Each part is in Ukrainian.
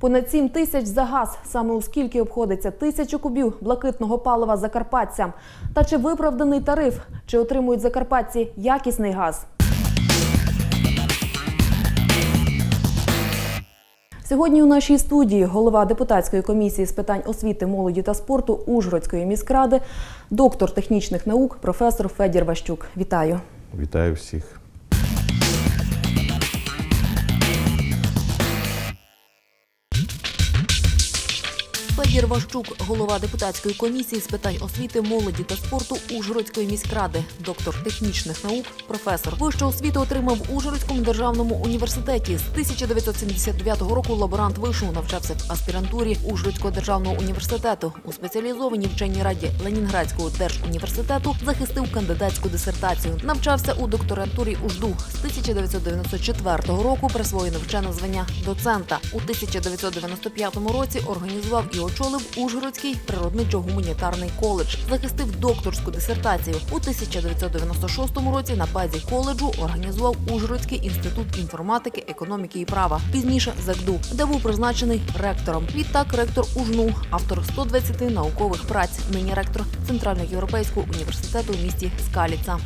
Понад 7 тисяч за газ. Саме у скільки обходиться тисячу кубів блакитного палива закарпатцям. Та чи виправданий тариф? Чи отримують закарпатці якісний газ? Сьогодні у нашій студії голова депутатської комісії з питань освіти, молоді та спорту Ужгородської міськради, доктор технічних наук, професор Федір Ващук. Вітаю. Вітаю всіх. Федір Ващук, голова депутатської комісії з питань освіти, молоді та спорту Ужгородської міськради, доктор технічних наук, професор. Вищу освіту отримав Ужгородському державному університеті. З 1979 року лаборант вишу навчався в аспірантурі Ужгородського державного університету. У спеціалізованій вченій раді Ленінградського держуніверситету захистив кандидатську дисертацію. Навчався у докторантурі УЖДУ. З 1994 року присвоєно вчене звання доцента. У 1995 році організував і очолив Ужгородський природничо-гуманітарний коледж. Захистив докторську дисертацію. У 1996 році на базі коледжу організував Ужгородський інститут інформатики, економіки і права. Пізніше ЗАГДУ, де був призначений ректором. Відтак ректор УЖНУ, автор 120 наукових праць. Нині ректор Центральноєвропейського університету в місті Скаліца.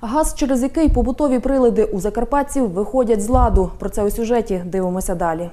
Газ, через який побутові прилади у закарпатців виходять з ладу. Про це у сюжеті дивимося далі.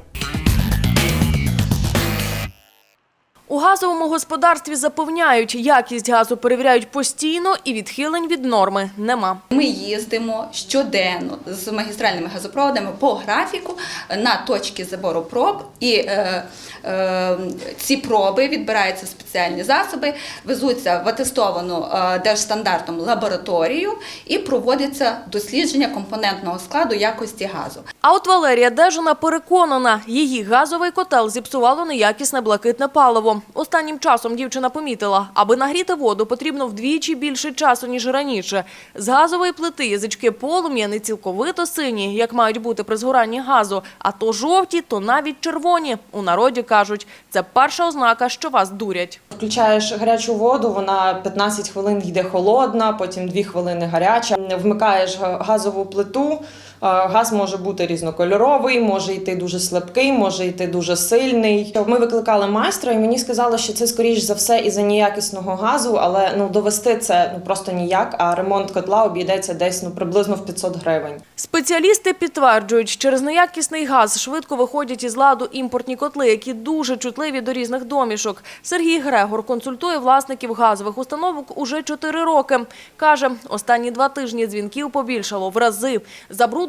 Газовому господарстві запевняють, якість газу перевіряють постійно і відхилень від норми нема. Ми їздимо щоденно з магістральними газопроводами по графіку на точки забору проб, і е, е, ці проби відбираються в спеціальні засоби, везуться в атестовану е, держстандартом лабораторію і проводиться дослідження компонентного складу якості газу. А от Валерія Дежина переконана, її газовий котел зіпсувало неякісне блакитне паливо. Останнім часом дівчина помітила, аби нагріти воду, потрібно вдвічі більше часу, ніж раніше. З газової плити язички полум'я не цілковито сині, як мають бути при згоранні газу, а то жовті, то навіть червоні. У народі кажуть, це перша ознака, що вас дурять. Включаєш гарячу воду, вона 15 хвилин йде холодна, потім 2 хвилини гаряча. Вмикаєш газову плиту. Е, Газ може бути різнокольоровий, може йти дуже слабкий, може йти дуже сильний. Ми викликали майстра, і мені сказали, що це скоріш за все із-за неякісного газу, але ну довести це ну просто ніяк. А ремонт котла обійдеться десь ну приблизно в 500 гривень. Спеціалісти підтверджують, через неякісний газ швидко виходять із ладу імпортні котли, які дуже чутливі до різних домішок. Сергій Грегор консультує власників газових установок уже 4 роки. Каже, останні два тижні дзвінків побільшало в рази.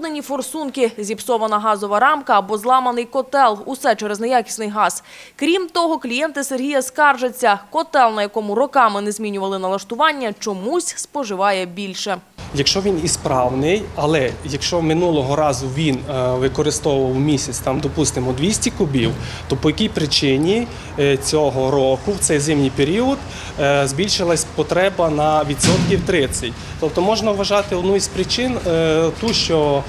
Забруднені форсунки, зіпсована газова рамка або зламаний котел. Усе через неякісний газ. Крім того, клієнти Сергія скаржаться. Котел, на якому роками не змінювали налаштування, чомусь споживає більше. Якщо він ісправний, але якщо минулого разу він е, використовував місяць, там, допустимо, 200 кубів, то по якій причині е, цього року, в цей зимній період, е, збільшилась потреба на відсотків 30. Тобто можна вважати одну із причин ту, що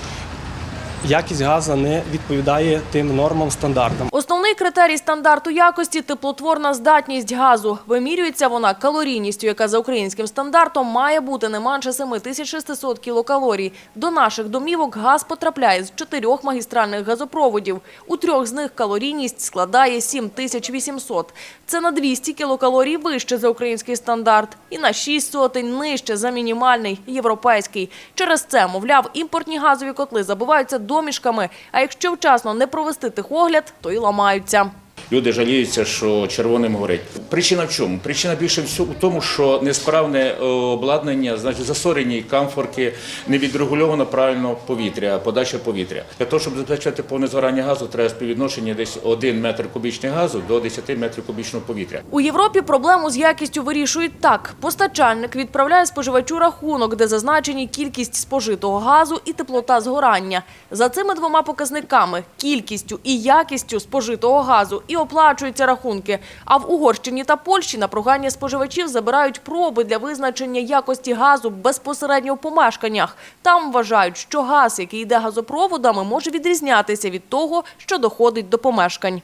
якість газу не відповідає тим нормам, стандартам. Основний критерій стандарту якості – теплотворна здатність газу. Вимірюється вона калорійністю, яка за українським стандартом має бути не менше 7600 кілокалорій. До наших домівок газ потрапляє з чотирьох магістральних газопроводів. У трьох з них калорійність складає 7800. Це на 200 кілокалорій вище за український стандарт і на 6 сотень нижче за мінімальний європейський. Через це, мовляв, імпортні газові котли забиваються домішками, а якщо вчасно не провести техогляд, то й ламаються. Люди жаліються, що червоним горить. Причина в чому? Причина більше всього в тому, що несправне е, обладнання, значить засорені камфорки, не відрегульовано правильно повітря, подача повітря. Для того, щоб забезпечити повне згорання газу, треба співвідношення десь 1 метр кубічний газу до 10 метрів кубічного повітря. У Європі проблему з якістю вирішують так. Постачальник відправляє споживачу рахунок, де зазначені кількість спожитого газу і теплота згорання. За цими двома показниками – кількістю і якістю спожитого газу – і оплачуються рахунки. А в Угорщині та Польщі на прохання споживачів забирають проби для визначення якості газу безпосередньо в помешканнях. Там вважають, що газ, який йде газопроводами, може відрізнятися від того, що доходить до помешкань.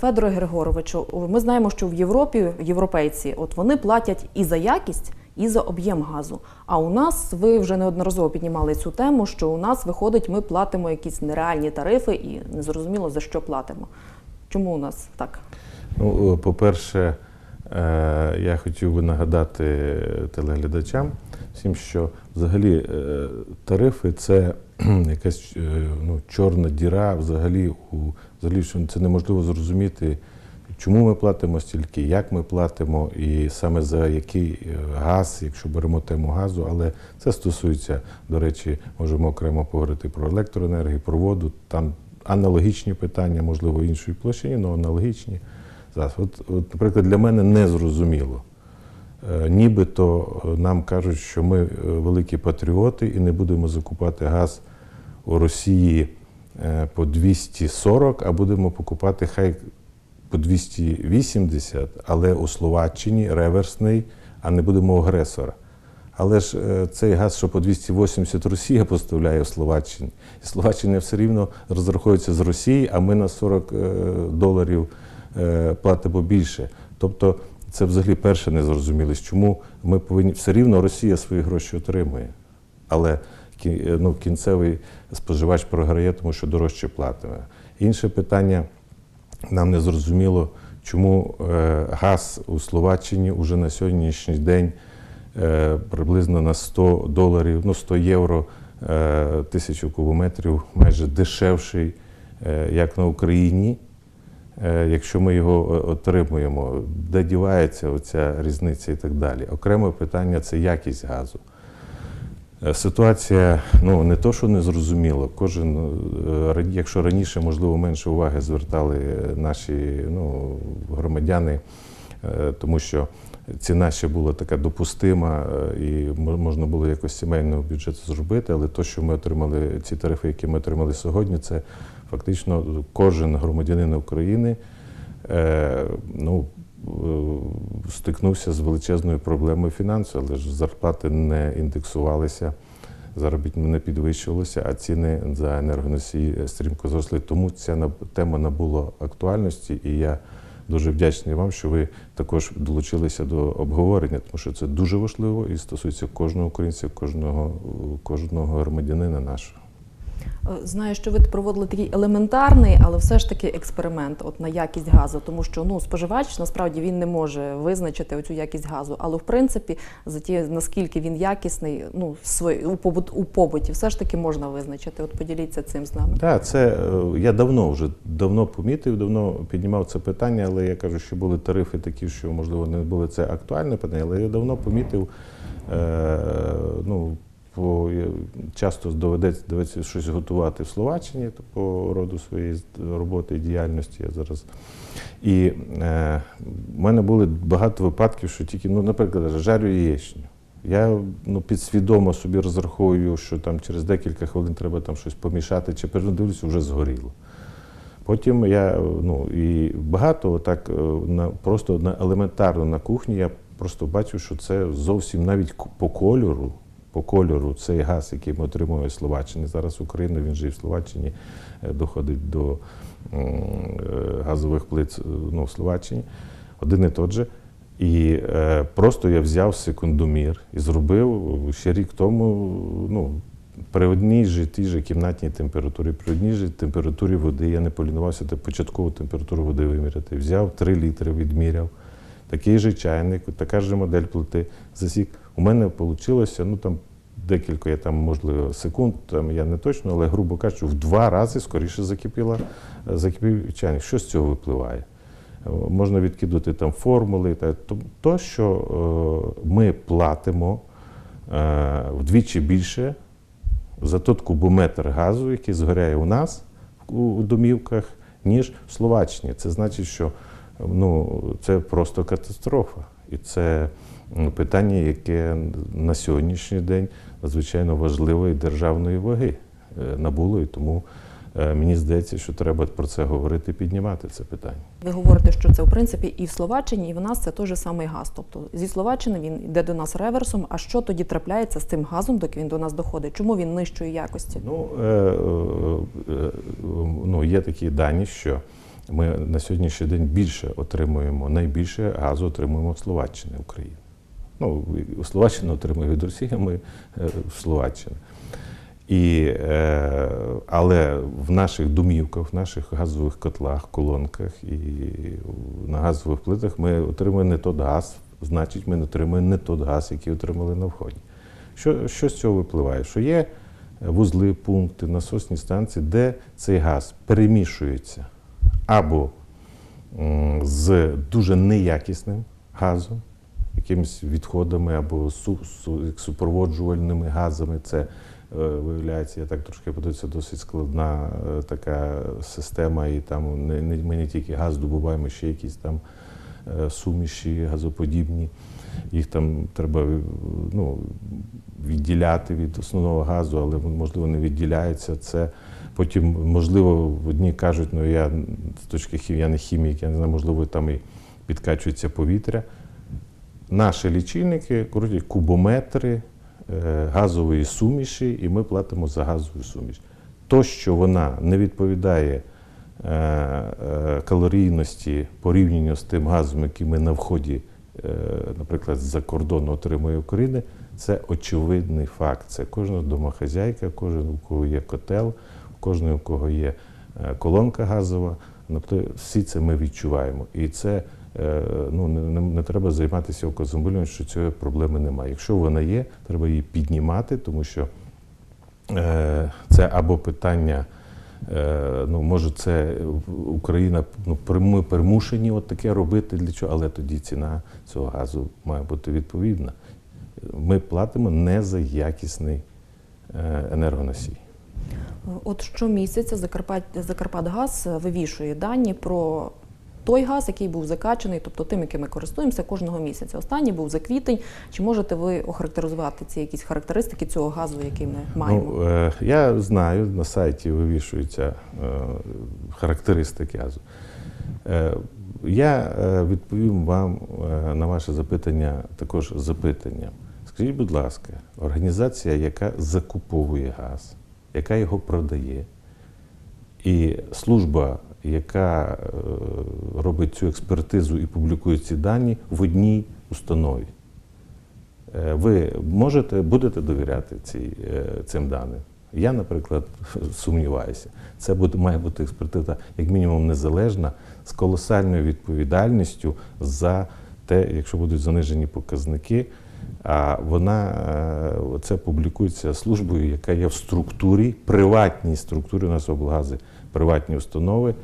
Федоре Григоровичу, ми знаємо, що в Європі європейці от вони платять і за якість, і за об'єм газу. А у нас ви вже неодноразово піднімали цю тему, що у нас виходить, ми платимо якісь нереальні тарифи і незрозуміло за що платимо. Чому у нас так? Ну, е, по-перше, е, я хотів би нагадати телеглядачам всім, що взагалі е, тарифи це якась е, ну, чорна діра, взагалі, у, взагалі це неможливо зрозуміти, чому ми платимо стільки, як ми платимо, і саме за який е, газ, якщо беремо тему газу. Але це стосується, до речі, можемо окремо поговорити про електроенергію, про воду. Там аналогічні питання, можливо, іншої площині, але аналогічні. От, от, наприклад, для мене не зрозуміло. Е, Нібито е, нам кажуть, що ми великі патріоти і не будемо закупати газ у Росії по 240, а будемо покупати хай по 280, але у Словаччині реверсний, а не будемо агресора. Але ж е, цей газ, що по 280 Росія поставляє в Словаччині, і Словаччина все рівно розраховується з Росії, а ми на 40 е, доларів е, платимо більше. Тобто це взагалі перше незрозумілість, чому ми повинні все рівно Росія свої гроші отримує. Але ну, кінцевий споживач програє, тому що дорожче платиме. Інше питання нам не зрозуміло, чому е, газ у Словаччині уже на сьогоднішній день е, приблизно на 100 доларів, ну 100 євро е, тисячу кубометрів, майже дешевший, як на Україні. Якщо ми його отримуємо, де дівається оця різниця і так далі. Окреме питання це якість газу. Е, Ситуація ну не то, що не зрозуміло. Кожен, е, якщо раніше, можливо, менше уваги звертали наші ну, громадяни, е, тому що ціна ще була така допустима, і можна було якось сімейного бюджету зробити. Але то, що ми отримали, ці тарифи, які ми отримали сьогодні, це фактично кожен громадянин України. Ну, стикнувся з величезною проблемою фінансів, але ж зарплати не індексувалися, заробітні не підвищувалися, а ціни за енергоносії стрімко зросли. Тому ця тема набула актуальності, і я дуже вдячний вам, що ви також долучилися до обговорення, тому що це дуже важливо і стосується кожного українця, кожного, кожного громадянина нашого. Е, Знаю, що ви проводили такий елементарний, але все ж таки експеримент от на якість газу, тому що ну споживач насправді він не може визначити оцю якість газу, але в принципі за ті наскільки він якісний, ну свої у побут у побуті, все ж таки можна визначити. От поділіться цим з нами. Так, це е, я давно вже давно помітив, давно піднімав це питання, але я кажу, що були тарифи такі, що можливо не були це актуальне питання, але я давно помітив. Е, ну, я- часто доведеться, доведеться щось готувати в Словаччині по роду своєї роботи і діяльності. Я зараз. І е, в мене були багато випадків, що тільки, ну, наприклад, жарю яєчню. Я ну, підсвідомо собі розраховую, що там через декілька хвилин треба там щось помішати, чи передивлюся, вже згоріло. Потім я ну і багато так е, на просто на елементарно на кухні я просто бачу, що це зовсім навіть по кольору. По кольору цей газ, який ми отримуємо з Словаччини. Зараз Україна, він же і в Словаччині е, доходить до е, газових плит е, ну, в Словаччині. Один і тот же. І е, просто я взяв секундомір і зробив ще рік тому ну, при одній же тій же кімнатній температурі, при одній же температурі води, я не полінувався початкову температуру води виміряти. Взяв 3 літри, відміряв. Такий же чайник, така ж модель плити засік. У мене вийшло, ну там декілька, я там, можливо, секунд, там я не точно, але грубо кажучи, в два рази скоріше закипіла, закипів чайник. Що з цього випливає? Е, Можна відкидати там формули, та то, що е, ми платимо е, вдвічі більше за тот кубометр газу, який згоряє у нас у домівках, ніж в Словаччині. Це значить, що ну, це просто катастрофа. І це питання, яке на сьогоднішній день надзвичайно важливої державної ваги е, набуло. І тому е, мені здається, що треба про це говорити піднімати це питання. Ви говорите, що це в принципі і в Словаччині, і в нас це той же самий газ. Тобто зі Словаччини він йде до нас реверсом. А що тоді трапляється з тим газом, доки він до нас доходить? Чому він нижчої якості? Ну, е, е, е, ну, є такі дані, що ми на сьогоднішній день більше отримуємо, найбільше газу отримуємо в Словаччині України. Ну, Словаччина отримує від Росії, ми е, в Словаччині. І, е, але в наших домівках, в наших газових котлах, колонках і на газових плитах ми отримуємо не тот газ, значить, ми отримуємо не тот газ, який отримали на вході. Що, що з цього випливає? Що є вузли, пункти, насосні станції, де цей газ перемішується або з дуже неякісним газом, якимись відходами або су- су- супроводжувальними газами. Це е, виявляється, я так трошки подивився, досить складна е, така система, і там ми не тільки газ добуваємо, ще якісь там е, суміші газоподібні. Їх там треба ну, відділяти від основного газу, але можливо не відділяється. Це потім, можливо, одні кажуть, ну я з точки хімії, я не хімік, я не знаю, можливо, там і підкачується повітря. Наші лічильники крутять кубометри е, газової суміші, і ми платимо за газову суміш. То, що вона не відповідає е, е, калорійності порівнянню з тим газом, який ми на вході, наприклад, з-за кордону отримує Україна, це очевидний факт. Це кожна домохазяйка, кожен, у кого є котел, кожен, у кого є е, колонка газова. Тобто всі це ми відчуваємо. І це е, ну, не, не, треба займатися окозамилюванням, що цієї проблеми немає. Якщо вона є, треба її піднімати, тому що е, це або питання. Ну, може, це Україна ну, ми примушені от таке робити для чого, але тоді ціна цього газу має бути відповідна. Ми платимо не за якісний енергоносій. От щомісяця Закарпат, Закарпатгаз вивішує дані про той газ, який був закачаний, тобто тим, яким ми користуємося кожного місяця. Останній був за квітень. Чи можете ви охарактеризувати ці якісь характеристики цього газу, який ми маємо? Ну, е, я знаю, на сайті вивішуються е, характеристики газу. Е, я е, відповім вам е, на ваше запитання також запитанням. Скажіть, будь ласка, організація, яка закуповує газ, яка його продає, і служба, яка е, робить цю експертизу і публікує ці дані в одній установі. Е, Ви можете, будете довіряти цій, е, цим даним? Я, наприклад, сумніваюся. Це буде, має бути експертиза, як мінімум, незалежна, з колосальною відповідальністю за те, якщо будуть занижені показники. А вона е, це публікується службою, яка є в структурі, приватній структурі у нас облгази, приватні установи,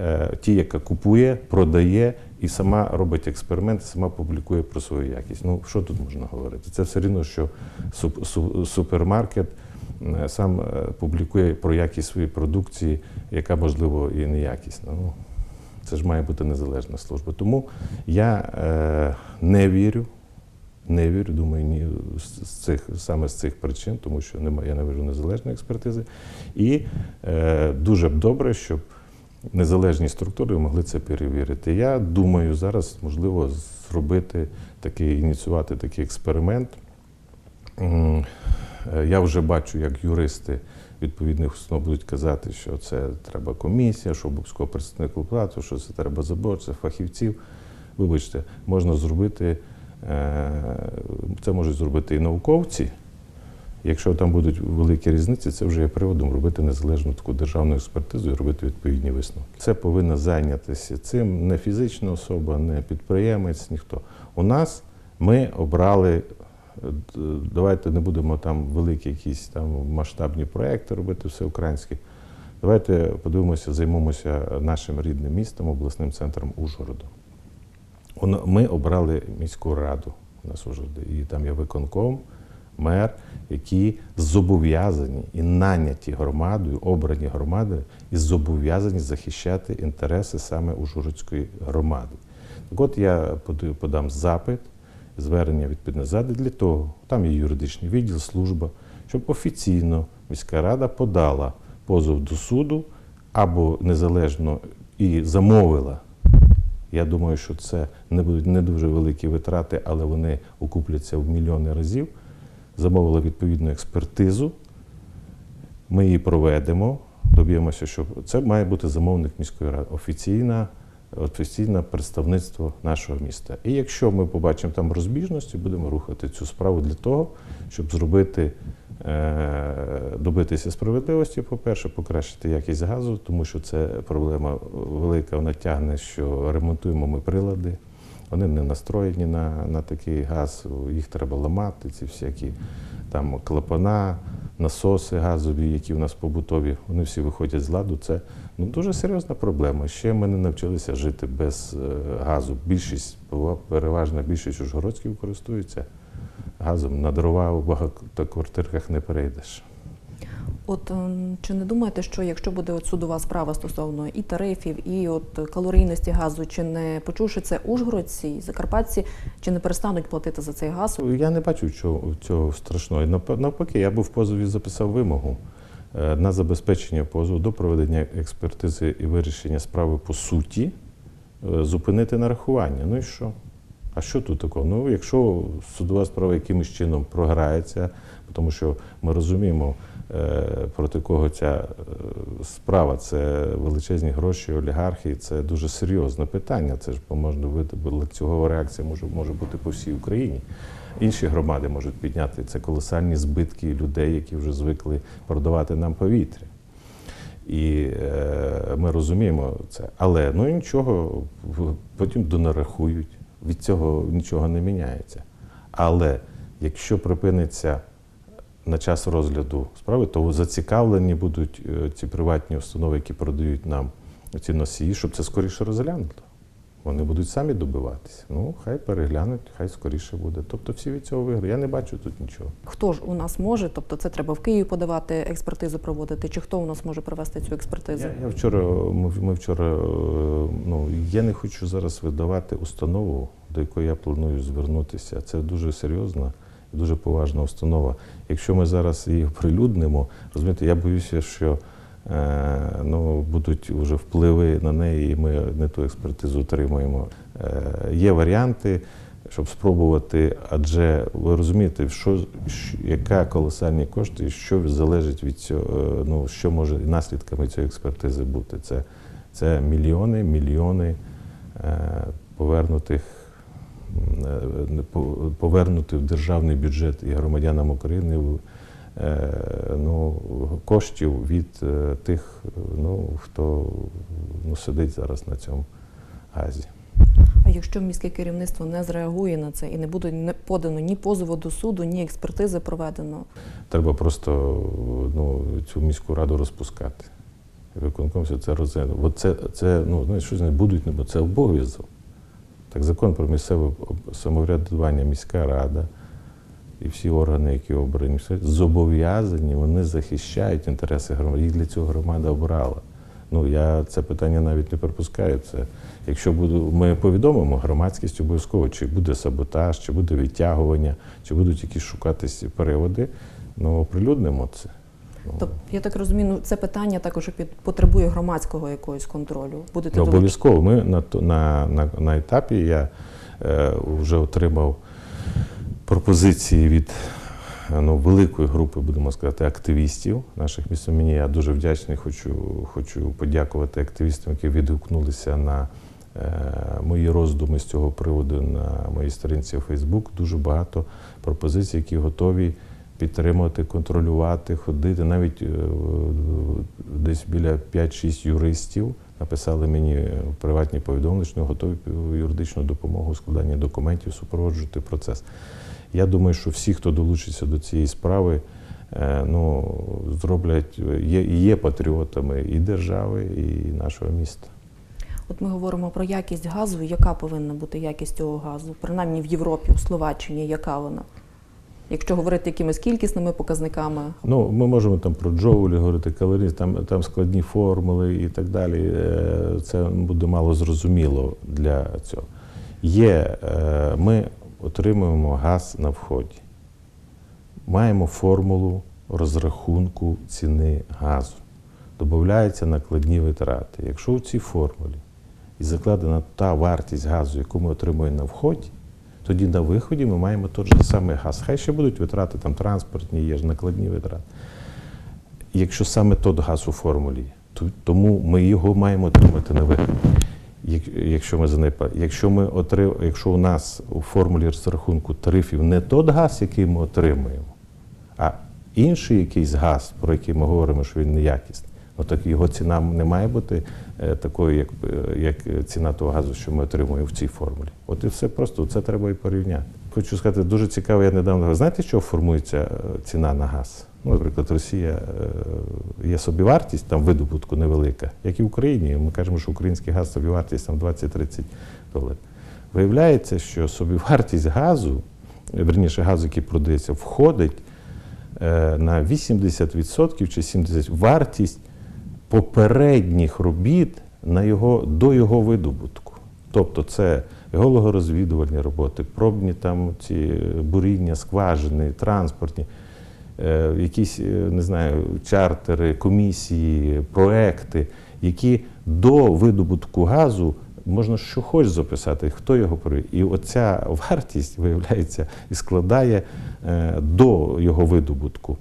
е, ті, яка купує, продає і сама робить експерименти, сама публікує про свою якість. Ну що тут можна говорити? Це все рівно, що супермаркет е, сам публікує про якість своєї продукції, яка можливо і неякісна. Ну, це ж має бути незалежна служба. Тому я е, не вірю. Не вірю, думаю, ні з цих саме з цих причин, тому що немає, я не вижу незалежної експертизи. І е, дуже б добре, щоб незалежні структури могли це перевірити. Я думаю, зараз можливо зробити такий, ініціювати такий експеримент. Е, Я вже бачу, як юристи відповідних установ будуть казати, що це треба комісія, що обов'язково представник оплату, що це треба забор, фахівців. Вибачте, можна зробити, це можуть зробити і науковці. Якщо там будуть великі різниці, це вже є приводом робити незалежну таку державну експертизу і робити відповідні висновки. Це повинна зайнятися цим не фізична особа, не підприємець, ніхто. У нас ми обрали. е, Давайте не будемо там великі якісь там масштабні проекти робити все українське. Давайте подивимося, займемося нашим рідним містом, обласним центром Ужгороду. Ми обрали міську раду у нас в і там є виконком, мер, які зобов'язані і наняті громадою, обрані громадою, і зобов'язані захищати інтереси саме Ужгородської громади. Так от я подам запит, звернення відповідне зади для того, там є юридичний відділ, служба, щоб офіційно міська рада подала позов до суду або незалежно і замовила я думаю, що це не будуть не дуже великі витрати, але вони окупляться в мільйони разів. Замовили відповідну експертизу. Ми її проведемо, доб'ємося, що це має бути замовник міської ради. Офіційна офіційне представництво нашого міста. І якщо ми побачимо там розбіжності, будемо рухати цю справу для того, щоб зробити, е, добитися справедливості, по-перше, покращити якість газу, тому що це проблема велика, вона тягне, що ремонтуємо ми прилади. Вони не настроєні на, на такий газ, їх треба ламати, ці всякі там клапана, насоси газові, які в нас побутові, вони всі виходять з ладу. Це ну, дуже серйозна проблема. Ще ми не навчилися жити без е, газу. Більшість, переважна більшість ужгородських користуються газом. На дрова у багатоквартирках не перейдеш. От ем, чи не думаєте, що якщо буде от судова справа стосовно і тарифів, і от калорійності газу, чи не почувши це ужгородці, і закарпатці, чи не перестануть платити за цей газ? Я не бачу чого, цього страшного. Навпаки, я би в позові записав вимогу на забезпечення позову до проведення експертизи і вирішення справи по суті, е, зупинити нарахування. Ну і що? А що тут такого? Ну, якщо судова справа якимось чином програється, тому що ми розуміємо, е, проти кого ця е, справа, це величезні гроші, олігархи, це дуже серйозне питання. Це ж можна видати, цього реакція може, може бути по всій Україні. Інші громади можуть підняти це колосальні збитки людей, які вже звикли продавати нам повітря. І е, ми розуміємо це. Але ну нічого, потім донарахують. Від цього нічого не міняється. Але якщо припиниться на час розгляду справи, то зацікавлені будуть е, ці приватні установи, які продають нам ці носії, щоб це скоріше розглянуто. Вони будуть самі добиватися. Ну, хай переглянуть, хай скоріше буде. Тобто всі від цього виграють. Я не бачу тут нічого. Хто ж у нас може? Тобто це треба в Києві подавати експертизу проводити, чи хто у нас може провести цю експертизу? Я, я вчора, ми, ми вчора, е, ну, я не хочу зараз видавати установу, до якої я планую звернутися. Це дуже серйозна і дуже поважна установа. Якщо ми зараз її оприлюднимо, розумієте, я боюся, що ну, будуть вже впливи на неї, і ми не ту експертизу отримаємо. Е, є варіанти. Щоб спробувати, адже ви розумієте, що, яка колосальні кошти, що залежить від цього, е, ну що може наслідками цієї експертизи бути. Це, це мільйони, мільйони е, повернутих е, повернути в державний бюджет і громадянам України е, ну, коштів від е, тих, е, ну, хто ну, сидить зараз на цьому газі. А якщо міське керівництво не зреагує на це і не буде не подано ні позову до суду, ні експертизи проведено, Треба просто ну, цю міську раду розпускати. Виконком все це розглянув. Бо це, це ну, знаєш, щось не будуть, бо це обов'язок. Так закон про місцеве самоврядування, міська рада і всі органи, які обрані, зобов'язані, вони захищають інтереси громади. Їх для цього громада обрала. Ну, я це питання навіть не припускаю. Це, якщо буду, ми повідомимо громадськість обов'язково, чи буде саботаж, чи буде відтягування, чи будуть якісь шукатись переводи, ну оприлюднимо це. Тобто, я так розумію, ну це питання також під потребує громадського якогось контролю. Будете Ну, обов'язково. Ми на, на, на, на етапі я е, вже отримав пропозиції від ну, великої групи, будемо сказати, активістів наших містом. Я дуже вдячний. Хочу, хочу подякувати активістам, які відгукнулися на е, мої роздуми з цього приводу на моїй сторінці у Фейсбук. Дуже багато пропозицій, які готові підтримувати, контролювати, ходити. Навіть е, десь біля 5-6 юристів написали мені приватні повідомлення, що готові юридичну допомогу у складанні документів, супроводжувати процес. Я думаю, що всі, хто долучиться до цієї справи, е, ну, зроблять, є, є патріотами і держави, і нашого міста. От ми говоримо про якість газу. Яка повинна бути якість цього газу? Принаймні в Європі, у Словаччині, яка вона? Якщо говорити якимись кількісними показниками, Ну, ми можемо там про джоулі говорити, калорії, там, там складні формули і так далі. Е, Це буде мало зрозуміло для цього. Є, е, ми отримуємо газ на вході. Маємо формулу розрахунку ціни газу. Добавляються накладні витрати. Якщо в цій формулі і закладена та вартість газу, яку ми отримуємо на вході, тоді на виході ми маємо той же самий газ. Хай ще будуть витрати, там транспортні є ж накладні витрати. Якщо саме той газ у формулі, то, тому ми його маємо отримати на виході. Як- якщо ми занепа, якщо ми отрив, якщо у нас у формулі розрахунку тарифів не той газ, який ми отримуємо, а інший якийсь газ, про який ми говоримо, що він неякісний, ну так його ціна не має бути е, такою, як, е, як ціна того газу, що ми отримуємо в цій формулі. От і все просто це треба і порівняти. Хочу сказати, дуже цікаво, я недавно знаєте, що формується е, ціна на газ? Ну, наприклад, Росія е, є собівартість там видобутку невелика, як і в Україні. Ми кажемо, що український газ собівартість там 20-30 доларів. Виявляється, що собівартість газу, верніше газу, який продається, входить е, на 80% чи 70% вартість попередніх робіт на його, до його видобутку. Тобто це геологорозвідувальні роботи, пробні там ці буріння, скважини, транспортні, е, якісь, е, не знаю, чартери, комісії, проекти, які до видобутку газу можна що хоч записати, хто його провів. І оця вартість, виявляється, і складає е, до його видобутку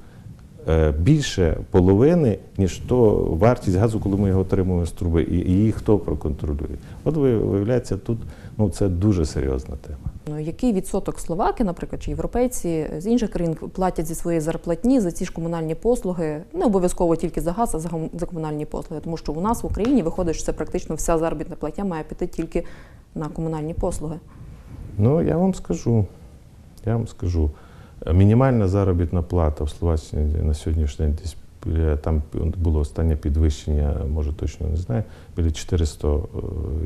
більше половини, ніж то вартість газу, коли ми його отримуємо з труби, і її хто проконтролює. От ви- виявляється, тут ну, це дуже серйозна тема. Ну, який відсоток словаки, наприклад, чи європейці з інших країн платять зі своєї зарплатні за ці ж комунальні послуги, не обов'язково тільки за газ, а за, за комунальні послуги, тому що у нас в Україні виходить, що це практично вся заробітна платня має піти тільки на комунальні послуги. Ну, я вам скажу, я вам скажу. Мінімальна заробітна плата в Словаччині на сьогоднішній день десь біля- там було останнє підвищення, може точно не знаю, біля 400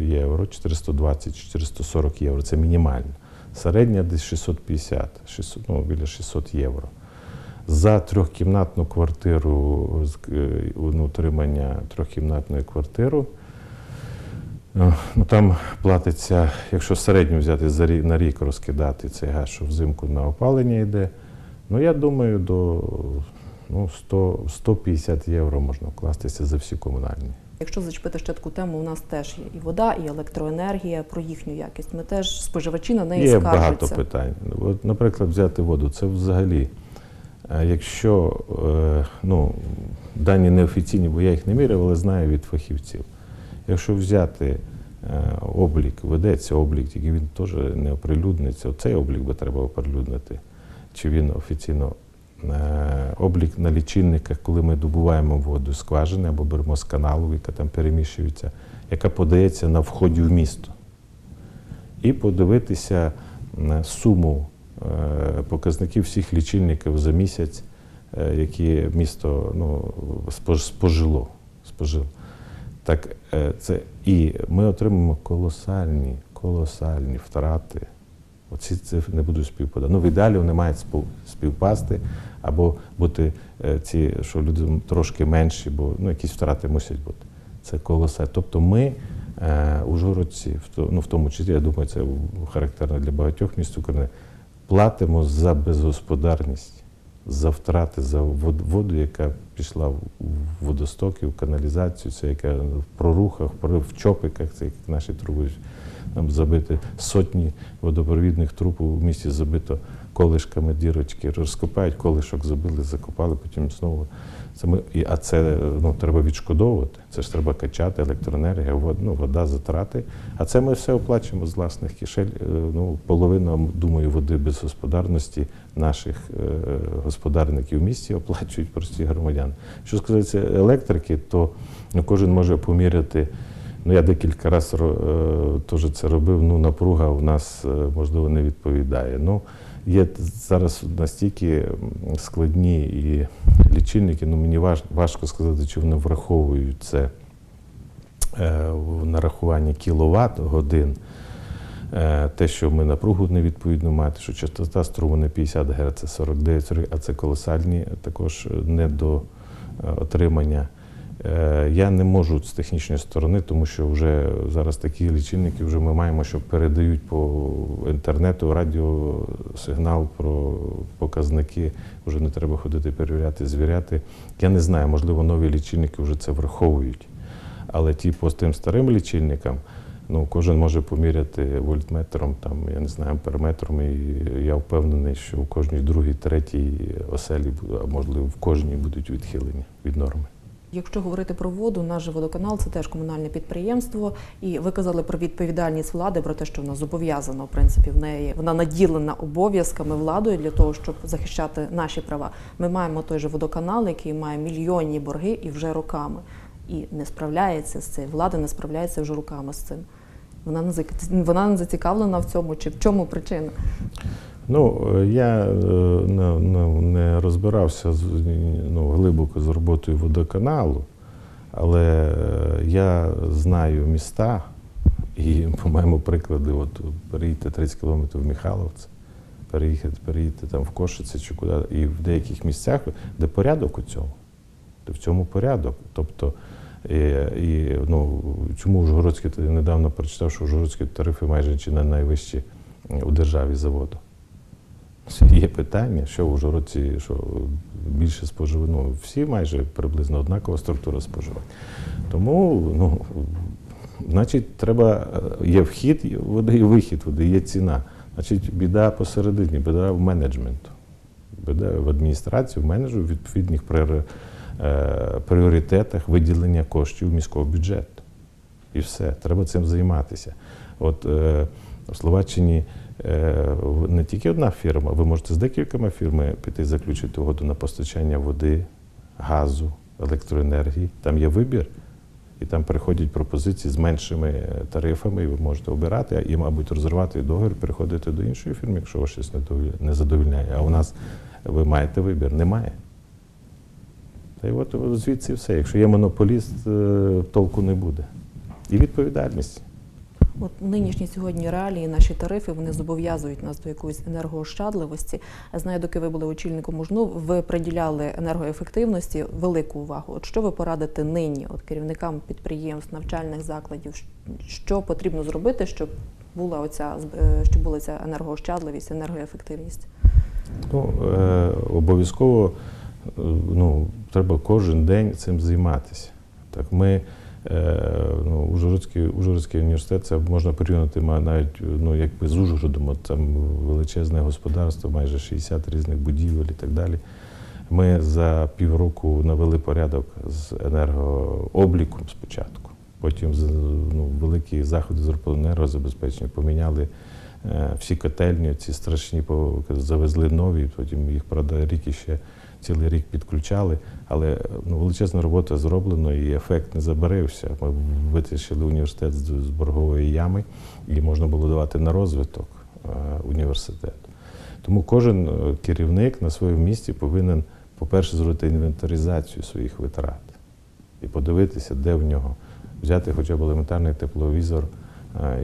євро, 420-440 євро. Це мінімально. Середня десь 650, 600, ну, біля 600 євро. За трьохкімнатну квартиру, е, ну, утримання трьохкімнатної квартири, Е, Ну, там платиться, якщо середню взяти за рі- на рік розкидати цей газ, що взимку на опалення йде, ну я думаю, до ну, 100, 150 євро можна вкластися за всі комунальні. Якщо зачепити ще таку тему, у нас теж є і вода, і електроенергія про їхню якість. Ми теж споживачі на неї Є скаржаться. багато питань. От, наприклад, взяти воду. Це взагалі, е, якщо е, ну, дані неофіційні, бо я їх не міряв, але знаю від фахівців. Якщо взяти е, облік, ведеться облік, тільки він теж не оприлюдниться. Цей облік би треба оприлюднити. Чи він офіційно е, облік на лічильниках, коли ми добуваємо воду з скважини або беремо з каналу, яка там переміщується, яка подається на вході в місто і подивитися суму е, показників всіх лічильників за місяць, які місто ну, спож- спожило. спожило. Так, е, це, і ми отримаємо колосальні, колосальні втрати. Оці цифри не будуть співпадати. Ну, в ідеалі вони мають співпасти або бути е, ці, що люди трошки менші, бо ну, якісь втрати мусять бути. Це колосальні. Тобто ми, е, ужгородці, ну, в тому числі, я думаю, це характерно для багатьох міст України, платимо за безгосподарність, за втрати, за воду, яка пішла в водостоки, в каналізацію, це яка в прорухах, в чопиках, це як наші труби там забити сотні водопровідних труб у місті забито колишками дірочки, розкопають колишок, забили, закопали, потім знову. Це ми, а це ну, треба відшкодовувати. Це ж треба качати, електроенергія, вод, ну, вода, затрати. А це ми все оплачуємо з власних кишель. Е, Ну, половина, думаю, води безгосподарності наших е, господарників в місті оплачують прості громадяни. Що сказати електрики, то кожен може поміряти. Ну, я декілька разів е, теж це робив. Ну, напруга у нас е, можливо не відповідає. Ну, є зараз настільки складні і лічильники, ну мені важ, важко сказати, чи вони враховують це в нарахуванні кіловат годин. Е, Те, що ми напругу невідповідно маєте, що частота струму не 50 Гц, а 49, 40, а це колосальні також недоотримання. Е, Я не можу з технічної сторони, тому що вже зараз такі лічильники вже ми маємо, що передають по інтернету, радіосигнал про показники. Вже не треба ходити перевіряти, звіряти. Я не знаю, можливо, нові лічильники вже це враховують. Але ті по тим старим лічильникам, ну кожен може поміряти вольтметром, там я не знаю, амперметром, і я впевнений, що в кожній другій, третій оселі, а можливо, в кожній будуть відхилення від норми. Якщо говорити про воду, наш же водоканал це теж комунальне підприємство, і ви казали про відповідальність влади, про те, що вона зобов'язана, в принципі, в неї вона наділена обов'язками владою для того, щоб захищати наші права. Ми маємо той же водоканал, який має мільйонні борги і вже роками, і не справляється з цим. Влада не справляється вже роками з цим. Вона не вона не зацікавлена в цьому, чи в чому причина? Ну, я е, не, розбирався ну, глибоко з роботою водоканалу, але е, я знаю міста і по моєму прикладу, от переїдьте 30 кілометрів в Михайловці, переїхати, переїдьте там в Кошиці чи куди, і в деяких місцях, де порядок у цьому, де в цьому порядок. Тобто, і, і, ну, чому Ужгородські, я недавно прочитав, що Ужгородські тарифи майже чи не найвищі у державі заводу. Є питання, що в Ужгородці, що більше споживання. Ну, всі майже приблизно однакова структура споживання. Тому, ну, значить, треба, е, є вхід води і вихід води, є ціна. Значить, біда посередині, біда в менеджменту, біда в адміністрації, в менеджу, в відповідних е, пріоритетах виділення коштів міського бюджету. І все, треба цим займатися. От е, в Словаччині е, не тільки одна фірма, ви можете з декількома фірмами піти заключити угоду на постачання води, газу, електроенергії. Там є вибір, і там приходять пропозиції з меншими е, тарифами, і ви можете обирати, і, мабуть, розривати договір, переходити до іншої фірми, якщо вас щось не задовільняє. А у нас ви маєте вибір, немає. Та й от звідси все. Якщо є монополіст, е, толку не буде. І відповідальність. От нинішні сьогодні реалії, наші тарифи вони зобов'язують нас до якоїсь енергоощадливості. Я знаю, доки ви були очільником УЖНУ, ви приділяли енергоефективності велику увагу. От що ви порадите нині, от керівникам підприємств, навчальних закладів, що потрібно зробити, щоб була оця е, щоб була ця енергоощадливість, енергоефективність? Ну, е, обов'язково ну, треба кожен день цим займатися. Так, ми, е, ну, Ужгородський, Ужгородський університет, це можна порівняти навіть ну, якби з Ужгородом, от там величезне господарство, майже 60 різних будівель і так далі. Ми за півроку навели порядок з енергообліком спочатку. Потім ну, великі заходи з енергозабезпечення поміняли е, всі котельні, ці страшні завезли нові, потім їх, правда, рік іще цілий рік підключали. Але ну, величезна робота зроблена і ефект не забарився. Ми витащили університет з, з боргової ями і можна було давати на розвиток е, університету. Тому кожен е, керівник на своєму місці повинен, по-перше, зробити інвентаризацію своїх витрат і подивитися, де в нього взяти хоча б елементарний тепловізор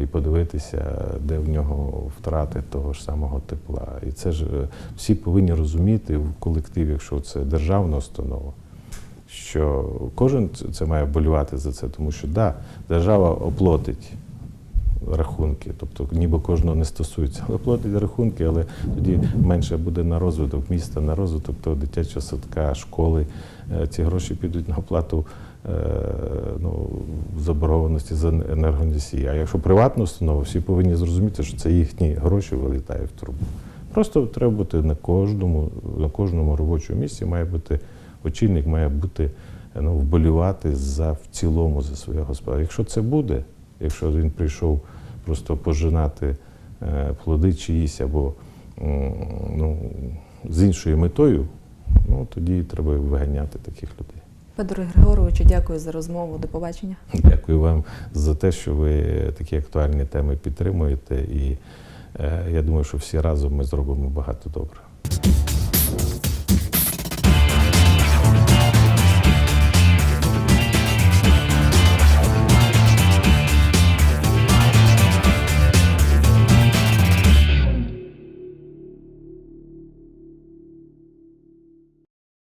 і подивитися, де в нього втрати того ж самого тепла. І це ж е, всі повинні розуміти в колективі, якщо це державна установа, що кожен це- має болювати за це, тому що да, держава оплатить рахунки, тобто ніби кожного не стосується, але платить рахунки, але тоді менше буде на розвиток міста, на розвиток того дитячого садка, школи. Е, Ці гроші підуть на оплату е, ну, заборгованості за енергоносії. А якщо приватна установа, всі повинні зрозуміти, що це їхні гроші вилітають в трубу. Просто треба бути на кожному, на кожному робочому місці має бути очільник, має бути ну, вболівати за в цілому за своє господарство. Якщо це буде, якщо він прийшов просто пожинати е, плоди чиїсь або ну, з іншою метою, ну тоді треба виганяти таких людей. Федоре Григоровичу, дякую за розмову. До побачення. Дякую вам за те, що ви такі актуальні теми підтримуєте. І е, я думаю, що всі разом ми зробимо багато доброго.